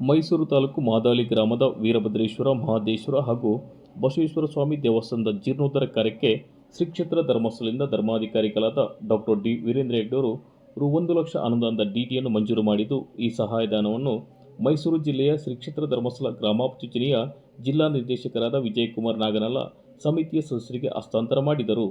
ಮೈಸೂರು ತಾಲೂಕು ಮಾದಾಳಿ ಗ್ರಾಮದ ವೀರಭದ್ರೇಶ್ವರ, ಮಹಾದೇಶ್ವರ ಹಾಗೂ ಬಸವೇಶ್ವರ ಸ್ವಾಮಿ ದೇವಸ್ಥಾನದ ಜೀರ್ಣೋದ್ಧಾರ ಕಾರ್ಯಕ್ಕೆ ಶ್ರೀ ಕ್ಷೇತ್ರ ಧರ್ಮಸ್ಥಳದಿಂದ ಧರ್ಮಾಧಿಕಾರಿಗಳಾದ ಡಾಕ್ಟರ್ ಡಿ ವೀರೇಂದ್ರ ಹೆಗ್ಡವರು ರು ಒಂದು ಲಕ್ಷ ಅನುದಾನದ ಡಿಟಿಯನ್ನು ಮಂಜೂರು ಮಾಡಿದ್ದು, ಈ ಸಹಾಯಧನವನ್ನು ಮೈಸೂರು ಜಿಲ್ಲೆಯ ಶ್ರೀ ಕ್ಷೇತ್ರ ಧರ್ಮಸ್ಥಳ ಗ್ರಾಮಾಭಿಚನೆಯ ಜಿಲ್ಲಾ ನಿರ್ದೇಶಕರಾದ ವಿಜಯಕುಮಾರ್ ನಾಗನಲ್ಲ ಸಮಿತಿಯ ಸದಸ್ಯರಿಗೆ ಹಸ್ತಾಂತರ ಮಾಡಿದರು.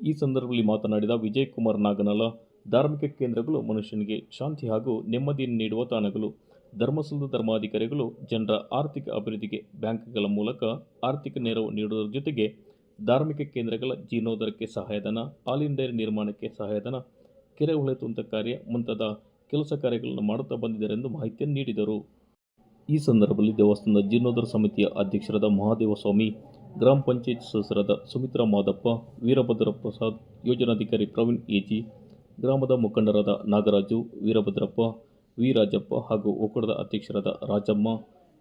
ಈ ಸಂದರ್ಭದಲ್ಲಿ ಮಾತನಾಡಿದ ವಿಜಯ್ ಕುಮಾರ್ ನಾಗನಲ್ಲ, ಧಾರ್ಮಿಕ ಕೇಂದ್ರಗಳು ಮನುಷ್ಯನಿಗೆ ಶಾಂತಿ ಹಾಗೂ ನೆಮ್ಮದಿಯನ್ನು ನೀಡುವ ತಾಣಗಳು. ಧರ್ಮಸ್ಥಳದ ಧರ್ಮಾಧಿಕಾರಿಗಳು ಜನರ ಆರ್ಥಿಕ ಅಭಿವೃದ್ಧಿಗೆ ಬ್ಯಾಂಕ್ಗಳ ಮೂಲಕ ಆರ್ಥಿಕ ನೆರವು ನೀಡುವುದರ ಜೊತೆಗೆ ಧಾರ್ಮಿಕ ಕೇಂದ್ರಗಳ ಜೀರ್ಣೋದ್ಧಾರಕ್ಕೆ ಸಹಾಯಧನ ಆಲ್ ಡೈರಿ ನಿರ್ಮಾಣಕ್ಕೆ ಸಹಾಯಧನ, ಕೆರೆ ಕಾರ್ಯ ಮುಂತಾದ ಕೆಲಸ ಕಾರ್ಯಗಳನ್ನು ಮಾಡುತ್ತಾ ಬಂದಿದ್ದಾರೆಂದು ಮಾಹಿತಿಯನ್ನು ನೀಡಿದರು. ಈ ಸಂದರ್ಭದಲ್ಲಿ ದೇವಸ್ಥಾನದ ಜೀರ್ಣೋದ್ಧಾರ ಸಮಿತಿಯ ಅಧ್ಯಕ್ಷರಾದ ಮಹಾದೇವ ಸ್ವಾಮಿ ಗ್ರಾಮ ಪಂಚಾಯತ್ ಸದಸ್ಯರಾದ ಸುಮಿತ್ರಾ ಮಾದಪ್ಪ ವೀರಭದ್ರ ಪ್ರಸಾದ್ ಯೋಜನಾಧಿಕಾರಿ ಪ್ರವೀಣ್ ಎಜಿ, ಗ್ರಾಮದ ಮುಖಂಡರಾದ ನಾಗರಾಜು, ವೀರಭದ್ರಪ್ಪ ವಿ ರಾಜಪ್ಪ ಹಾಗೂ ಒಕ್ಕಡದ ಅಧ್ಯಕ್ಷರಾದ ರಾಜಮ್ಮ,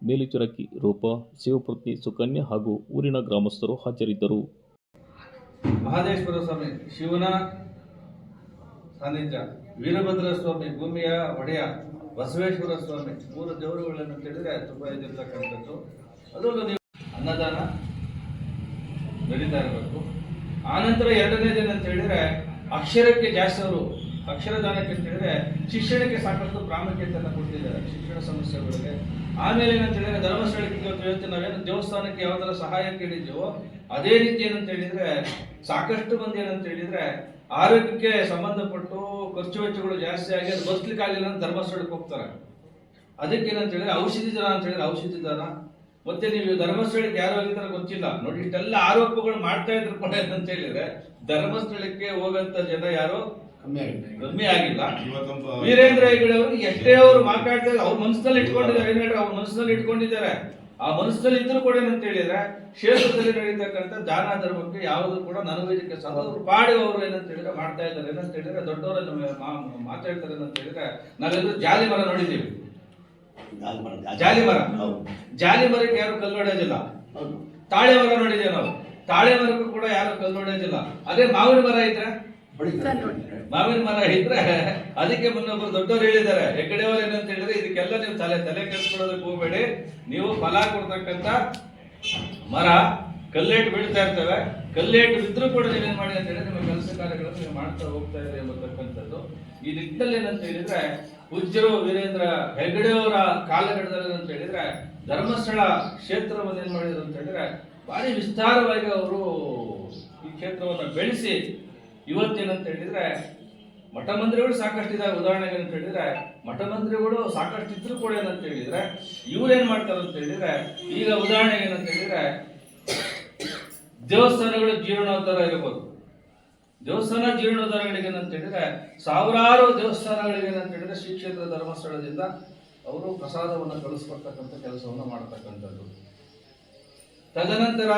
ಮೇಲುಚರಕಿ ರೂಪ ಶಿವಪತ್ನಿ ಸುಕನ್ಯಾ ಹಾಗೂ ಊರಿನ ಗ್ರಾಮಸ್ಥರು ಹಾಜರಿದ್ದರು. ಮಹಾದೇಶ್ವರ ಸ್ವಾಮಿ, ಶಿವನ ಸಾನ್ನಿಧ್ಯ, ವೀರಭದ್ರ ಸ್ವಾಮಿ ಭೂಮಿಯ ಒಡೆಯ ಬಸವೇಶ್ವರ ಸ್ವಾಮಿ, ಮೂರು ದೇವರುಗಳನ್ನು ತಿಳಿದ್ರೆ ತುಂಬಾ ಇದಿರ್ತಕ್ಕಂಥದ್ದು. ಅದರಲ್ಲೂ ನೀವು ಅನ್ನದಾನ ನಡೀತಾ ಇರಬೇಕು. ಆನಂತರ ಎರಡನೇ ದಿನ ಅಂತ ಹೇಳಿದ್ರೆ ಅಕ್ಷರಕ್ಕೆ ಜಾಸ್ತಿ ಅವರು ಅಕ್ಷರದಾನಕ್ಕೆ ಅಂತ ಹೇಳಿದ್ರೆ ಶಿಕ್ಷಣಕ್ಕೆ ಸಾಕಷ್ಟು ಪ್ರಾಮುಖ್ಯತೆಯನ್ನು ಕೊಟ್ಟಿದ್ದಾರೆ, ಶಿಕ್ಷಣ ಸಮಸ್ಯೆಗಳಿಗೆ. ಆಮೇಲೆ ಏನಂತ ಹೇಳಿದ್ರೆ ಧರ್ಮಸ್ಥಳಕ್ಕೆ ಇವತ್ತು ಹೇಳ್ತೀವಿ ನಾವೇನು, ದೇವಸ್ಥಾನಕ್ಕೆ ಯಾವ್ದಾರ ಸಹಾಯ ಕೇಳಿದ್ದೀವೋ ಅದೇ ರೀತಿ ಏನಂತ ಹೇಳಿದ್ರೆ ಸಾಕಷ್ಟು ಮಂದಿ ಏನಂತ ಹೇಳಿದ್ರೆ ಆರೋಗ್ಯಕ್ಕೆ ಸಂಬಂಧಪಟ್ಟು ಖರ್ಚು ವೆಚ್ಚಗಳು ಜಾಸ್ತಿ ಆಗಿ ಅದು ಬದುಕಲಿಕ್ಕೆ ಆಗಿಲ್ಲ ಅಂತ ಧರ್ಮಸ್ಥಳಕ್ಕೆ ಹೋಗ್ತಾರೆ. ಅದಕ್ಕೆ ಏನಂತ ಹೇಳಿದ್ರೆ ಔಷಧಿ ದಾನ ಅಂತ ಹೇಳಿದ್ರೆ ಔಷಧಿ ದಾನ. ಮತ್ತೆ ನೀವು ಧರ್ಮಸ್ಥಳಕ್ಕೆ ಯಾರು ಹೋಗಿದ್ರೆ ಗೊತ್ತಿಲ್ಲ. ನೋಡಿ, ಇಷ್ಟೆಲ್ಲ ಆರೋಪಗಳು ಮಾಡ್ತಾ ಇದ್ರು ಕೂಡ ಅಂತ ಹೇಳಿದ್ರೆ ಧರ್ಮಸ್ಥಳಕ್ಕೆ ಹೋಗಂತ ಜನ ಯಾರು? ಕಮ್ಮಿ ಆಗಿದೆ. ಕಮ್ಮಿ ಆಗಿಲ್ಲ. ವೀರೇಂದ್ರ ಹೆಗಡೆ ಅವರು ಎಷ್ಟೇ ಅವರು ಮಾತಾಡ್ತಾರೆ ಇದ್ದಾರೆ ಅವ್ರ ಮನಸ್ಸಿನಲ್ಲಿ ಇಟ್ಕೊಂಡಿದ್ದಾರೆ. ಏನ್ ಅವ್ರ ಮನಸ್ಸಿನಲ್ಲಿ ಇಟ್ಕೊಂಡಿದ್ದಾರೆ. ಆ ಮನಸ್ಸಿನಲ್ಲಿ ಇದ್ರು ಕೂಡ ಏನಂತ ಹೇಳಿದ್ರೆ ಕ್ಷೇತ್ರದಲ್ಲಿ ನಡೀತಕ್ಕಂಥ ದಾನ ಧರ್ಮಕ್ಕೆ ಯಾವುದು ಕೂಡ ನನಗೋದಕ್ಕೆ ಸಹೋದರು ಅವ್ರು ಪಾಡಿ ಅವರು ಏನಂತ ಹೇಳಿದ್ರೆ ಮಾಡ್ತಾ ಇದ್ದಾರೆ ಏನಂತ ಹೇಳಿದ್ರೆ ದೊಡ್ಡವರನ್ನು ಮಾತಾಡ್ತಾರೆ ಏನಂತ ಹೇಳಿದ್ರೆ ನಾವೆಲ್ಲರೂ ಜಾಲಿ ಮರ ನೋಡಿದ್ದೀವಿ. ಜಾಲಿ ಮರ, ಜಾಲಿ ಮರಕ್ಕೆ ಯಾರು ಕಲ್ಲೊಡೋದಿಲ್ಲ. ತಾಳೆ ಮರ ನೋಡಿದ್ದೇವೆ ನಾವು. ತಾಳೆ ಮರಕ್ಕೂ ಕೂಡ ಯಾರು ಕಲ್ಲು ನೋಡೋದಿಲ್ಲ ಅದೇ ಮಾವಿನ ಮರ ಇದ್ರೆ. ಮಾವಿನ ಮರ ಇದ್ರೆ ಅದಕ್ಕೆ ಮುನ್ನೊಬ್ಬರು ದೊಡ್ಡವರು ಹೇಳಿದ್ದಾರೆ ಹೆಗ್ಗಡೆಯವರು ಏನಂತ ಹೇಳಿದ್ರೆ ಇದಕ್ಕೆಲ್ಲ ನೀವು ತಲೆ ತಲೆ ಕೆಡಿಸ್ಕೊಳ್ಳೋದಕ್ಕೆ ಹೋಗಬೇಡಿ. ನೀವು ಫಲ ಕೊಡ್ತಕ್ಕಂತ ಮರ ಕಲ್ಲೇಟು ಬೀಳ್ತಾ ಇರ್ತವೆ. ಕಲ್ಲೇಟು ಬಿದ್ದರೂ ಕೂಡ ನೀವೇನ್ ಮಾಡಿ ಅಂತ ಹೇಳಿದ್ರೆ ನಿಮ್ಮ ಕೆಲಸ ಕಾರ್ಯಗಳನ್ನು ನೀವು ಮಾಡ್ತಾ ಹೋಗ್ತಾ ಇದೆ ಎಂಬತಕ್ಕಂಥದ್ದು. ಈ ನಿಟ್ಟಿನಲ್ಲಿ ಏನಂತ ಹೇಳಿದ್ರೆ ಪೂಜ್ಯರು ವೀರೇಂದ್ರ ಹೆಗ್ಗಡೆಯವರ ಕಾಲಘಟ್ಟದಲ್ಲಿ ಅಂತ ಹೇಳಿದ್ರೆ ಧರ್ಮಸ್ಥಳ ಕ್ಷೇತ್ರವನ್ನು ಏನ್ ಮಾಡಿದ್ರು ಅಂತ ಹೇಳಿದ್ರೆ ಭಾರಿ ವಿಸ್ತಾರವಾಗಿ ಅವರು ಈ ಕ್ಷೇತ್ರವನ್ನು ಬೆಳೆಸಿ ಇವತ್ತೇನಂತ ಹೇಳಿದ್ರೆ, ಮಠ ಮಂದಿರಗಳು ಸಾಕಷ್ಟು ಇದಾವೆ. ಉದಾಹರಣೆಗೆ ಅಂತ ಹೇಳಿದ್ರೆ, ಮಠ ಮಂದಿರಗಳು ಸಾಕಷ್ಟು ಇದ್ರು ಕೂಡ ಏನಂತ ಹೇಳಿದ್ರೆ, ಇವ್ರು ಏನ್ ಮಾಡ್ತಾರೆ ಅಂತ ಹೇಳಿದ್ರೆ, ಈಗ ಉದಾಹರಣೆಗೆ ಏನಂತ ಹೇಳಿದ್ರೆ, ದೇವಸ್ಥಾನಗಳ ಜೀರ್ಣೋದ್ಧಾರ ಇರಬಹುದು ದೇವಸ್ಥಾನ ಜೀರ್ಣೋದ್ಧಾರಗಳಿಗೆ ಏನಂತ ಹೇಳಿದ್ರೆ, ಸಾವಿರಾರು ದೇವಸ್ಥಾನಗಳಿಗೆ ಏನಂತ ಹೇಳಿದ್ರೆ, ಶ್ರೀ ಕ್ಷೇತ್ರ ಧರ್ಮಸ್ಥಳದಿಂದ ಅವರು ಪ್ರಸಾದವನ್ನು ಕಳಿಸ್ಕೊಡ್ತಕ್ಕಂಥ ಕೆಲಸವನ್ನು ಮಾಡತಕ್ಕಂಥದ್ದು. ತದನಂತರ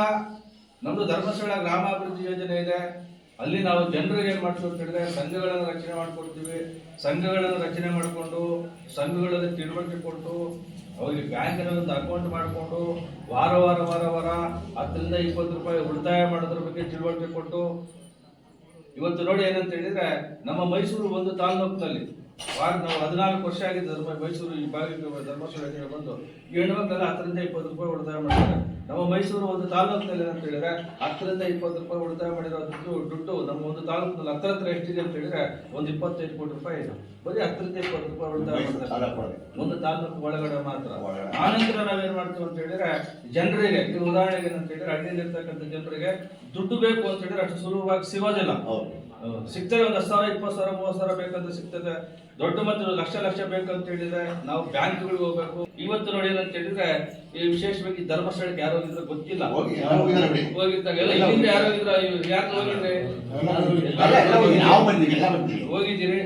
ನಮ್ಮದು ಧರ್ಮಸ್ಥಳ ಗ್ರಾಮಾಭಿವೃದ್ಧಿ ಯೋಜನೆ ಇದೆ. ಅಲ್ಲಿ ನಾವು ಜನರಿಗೆ ಏನು ಮಾಡ್ತೀವಿ ಅಂತ ಹೇಳಿದ್ರೆ ಸಂಘಗಳನ್ನು ರಚನೆ ಮಾಡ್ಕೊಡ್ತೀವಿ. ಸಂಘಗಳನ್ನು ರಚನೆ ಮಾಡಿಕೊಂಡು ಸಂಘಗಳಲ್ಲಿ ತಿಳುವಳಿಕೆ ಕೊಟ್ಟು ಅವರಿಗೆ ಬ್ಯಾಂಕಿನ ಒಂದು ಅಕೌಂಟ್ ಮಾಡಿಕೊಂಡು ವಾರ ವಾರ ವಾರ ವಾರ ಹತ್ತರಿಂದ ಇಪ್ಪತ್ತು ರೂಪಾಯಿ ಉಳಿತಾಯ ಮಾಡೋದ್ರ ಬಗ್ಗೆ ತಿಳುವಳಿಕೆ ಕೊಟ್ಟು ಇವತ್ತು ನೋಡಿ ಏನಂತ ಹೇಳಿದ್ರೆ ನಮ್ಮ ಮೈಸೂರು ಒಂದು ತಾಲೂಕಿನಲ್ಲಿ ವಾರ ನಾವು ಹದಿನಾಲ್ಕು ವರ್ಷ ಆಗಿದೆ ಮೈಸೂರು ಈ ಭಾಗಕ್ಕೆ ಧರ್ಮಸ್ಥಳ ಬಂದು. ಈ ಹತ್ತರಿಂದ ಇಪ್ಪತ್ತು ರೂಪಾಯಿ ಉಳಿತಾಯ ಮಾಡಿದ್ದಾರೆ ನಮ್ಮ ಮೈಸೂರು ಒಂದು ತಾಲೂಕಿನಲ್ಲಿ ಅಂತ ಹೇಳಿದ್ರೆ ಹತ್ತರಿಂದ ಇಪ್ಪತ್ತು ರೂಪಾಯಿ ಉಳಿತಾಯ ಮಾಡಿರೋ ದುಡ್ಡು ದುಡ್ಡು ನಮ್ಮ ಒಂದು ತಾಲೂಕಿನಲ್ಲಿ ಹತ್ರ ಹತ್ರ ಎಷ್ಟಿದೆ ಅಂತ ಹೇಳಿದ್ರೆ ಒಂದು ಇಪ್ಪತ್ತೈದು ಕೋಟಿ ರೂಪಾಯಿ ಇದೆ. ಬರೀ ಹತ್ತರಿಂದ ಇಪ್ಪತ್ತು ರೂಪಾಯಿ ಉಳಿತಾಯ ಮಾಡ್ತಾರೆ. ಒಂದು ತಾಲೂಕು ಒಳಗಡೆ ಮಾತ್ರ. ಆನಂತರ ನಾವೇನ್ ಮಾಡ್ತೀವಿ ಅಂತ ಹೇಳಿದ್ರೆ ಜನರಿಗೆ ಈ ಉದಾಹರಣೆಗೆ ಏನಂತ ಹೇಳಿದ್ರೆ ಹಳ್ಳಿಯಲ್ಲಿ ಇರ್ತಕ್ಕಂಥ ಜನರಿಗೆ ದುಡ್ಡು ಬೇಕು ಅಂತ ಹೇಳಿದ್ರೆ ಅಷ್ಟು ಸುಲಭವಾಗಿ ಸಿಗೋದಿಲ್ಲ. ಸಿಗ್ತದೆ ಒಂದು ಹತ್ತು ಸಾವಿರ ಇಪ್ಪತ್ತು ಸಾವಿರ ಮೂವತ್ತು ಸಾವಿರ ಬೇಕಂತ ಸಿಗ್ತದೆ. ದೊಡ್ಡ ಮತ್ತು ಲಕ್ಷ ಲಕ್ಷ ಬೇಕಂತ ಹೇಳಿದ್ರೆ ನಾವು ಬ್ಯಾಂಕ್ಗಳಿಗೆ ಹೋಗ್ಬೇಕು. ಇವತ್ತು ನೋಡಿ ಅಂತ ಹೇಳಿದ್ರೆ ಈ ವಿಶೇಷವಾಗಿ ಧರ್ಮಸ್ಥಳಕ್ಕೆ ಯಾರು ಹೋಗಿದ್ರೆ ಗೊತ್ತಿಲ್ಲ. ಹೋಗಿದ್ದಾಗ ಎಲ್ಲ ಇಲ್ಲಿಂದ ಯಾರು ಹೋಗಿದ್ರ? ಯಾರು ಹೋಗಿದ್ರೆ? ಹೋಗಿದ್ದೀರಿ?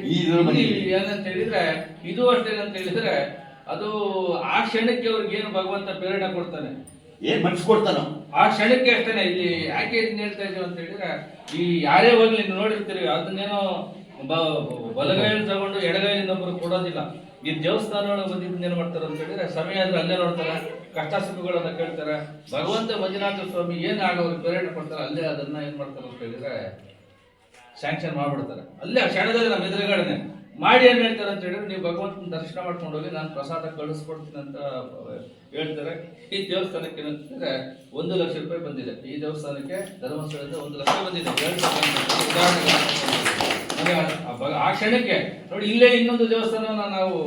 ಏನಂತ ಹೇಳಿದ್ರೆ ಇದು ಅಷ್ಟೇ ಅಂತ ಹೇಳಿದ್ರೆ ಅದು ಆ ಕ್ಷಣಕ್ಕೆ ಅವ್ರಿಗೆ ಏನು ಭಗವಂತ ಪ್ರೇರಣೆ ಕೊಡ್ತಾನೆ. ಏನ್ ಮನ್ಸು ಕೊಡ್ತಾನ? ಆ ಕ್ಷಣಕ್ಕೆ ಅಷ್ಟೇನೆ, ಇಲ್ಲಿ ಯಾಕೆ ಇದನ್ನ ಹೇಳ್ತಾ ಇದ್ದೀವಿ ಅಂತ ಹೇಳಿದ್ರೆ, ಈ ಯಾರೇ ಹೋಗ್ಲಿ ನೋಡಿರ್ತೀರಿ, ಅದನ್ನೇನೋ ಬಲಗೈಯಲ್ಲಿ ತಗೊಂಡು ಎಡಗೈಯಿಂದ ಒಬ್ಬರು ಕೊಡೋದಿಲ್ಲ. ಈ ದೇವಸ್ಥಾನಗಳು ಬಂದಿದ್ದು ಏನ್ ಮಾಡ್ತಾರೆ ಅಂತ ಹೇಳಿದ್ರೆ, ಸಮಯ ಆದ್ರೆ ಅಲ್ಲೇ ನೋಡ್ತಾರೆ ಕಷ್ಟ ಸುಖಗಳನ್ನ ಕೇಳ್ತಾರೆ. ಭಗವಂತ ಮಂಜುನಾಥ ಸ್ವಾಮಿ ಏನು ಆಗ ಅವ್ರಿಗೆ ಪ್ರೇರಣೆ ಕೊಡ್ತಾರೆ, ಅಲ್ಲೇ ಅದನ್ನ ಏನ್ ಮಾಡ್ತಾರೆ ಅಂತ ಹೇಳಿದ್ರೆ, ಸ್ಯಾಂಕ್ಷನ್ ಮಾಡ್ಬಿಡ್ತಾರೆ. ಅಲ್ಲೇ ಕ್ಷಣದಲ್ಲಿ ನಮ್ಮ ಎದುರುಗಡೆನೆ. ಮಾಡಿ ಏನು ಹೇಳ್ತಾರೆ ಅಂತ ಹೇಳಿದ್ರೆ ನೀವು ಭಗವಂತನ ದರ್ಶನ ಮಾಡ್ಕೊಂಡು ಹೋಗಿ ನಾನು ಪ್ರಸಾದ ಕಳಿಸ್ಕೊಡ್ತೀನಿ ಅಂತ ಹೇಳ್ತಾರೆ. ಈ ದೇವಸ್ಥಾನಕ್ಕೆ ಏನಂತಂದ್ರೆ ಒಂದು ಲಕ್ಷ ರೂಪಾಯಿ ಬಂದಿದೆ. ಈ ದೇವಸ್ಥಾನಕ್ಕೆ ಧರ್ಮಸ್ಥಳದಿಂದ ಒಂದು ಲಕ್ಷ ಬಂದಿದೆ. ಆ ಕ್ಷಣಕ್ಕೆ ನೋಡಿ, ಇಲ್ಲೇ ಇನ್ನೊಂದು ದೇವಸ್ಥಾನವನ್ನ ನಾವು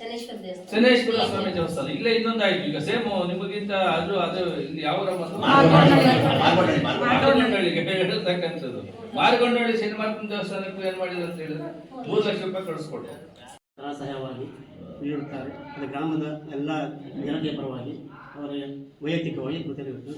ಶನೇಶ್ವರ ಸ್ವಾಮಿ ದೇವಸ್ಥಾನ ಇಲ್ಲ ಇನ್ನೊಂದು ಆಯ್ತು ಈಗ ಸೇಮ್ ನಿಮಗಿಂತ ಅದು ಅದು ಇಲ್ಲಿ ಯಾವ ಊರಮ್ಮ? ಮಾರ್ಗೋಡಳ್ಳಿ, ಮಾರ್ಗೋಡಳ್ಳಿ. ಮಾರ್ಗೊಂಡಳ್ಳಿಗೆ ಹೇಳ್ತಕ್ಕಂಥದ್ದು ಮಾರ್ಗೊಂಡಳ್ಳಿ ಶನಿಮಾರ್ಕನ ದೇವಸ್ಥಾನಕ್ಕೂ ಏನ್ ಮಾಡಿದ್ರು ಅಂತ ಹೇಳಿದ್ರೆ ಮೂರು ಲಕ್ಷ ರೂಪಾಯಿ ಕಳಿಸ್ಕೊಟ್ಟೆ ಸಹಾಯವಾಗಿ ನೀಡುತ್ತಾರೆ. ಅದು ಗ್ರಾಮದ ಎಲ್ಲ ಜನತೆಯ ಪರವಾಗಿ ಅವರ ವೈಯಕ್ತಿಕವಾಗಿ ಕೃತಜ್ಞತೆ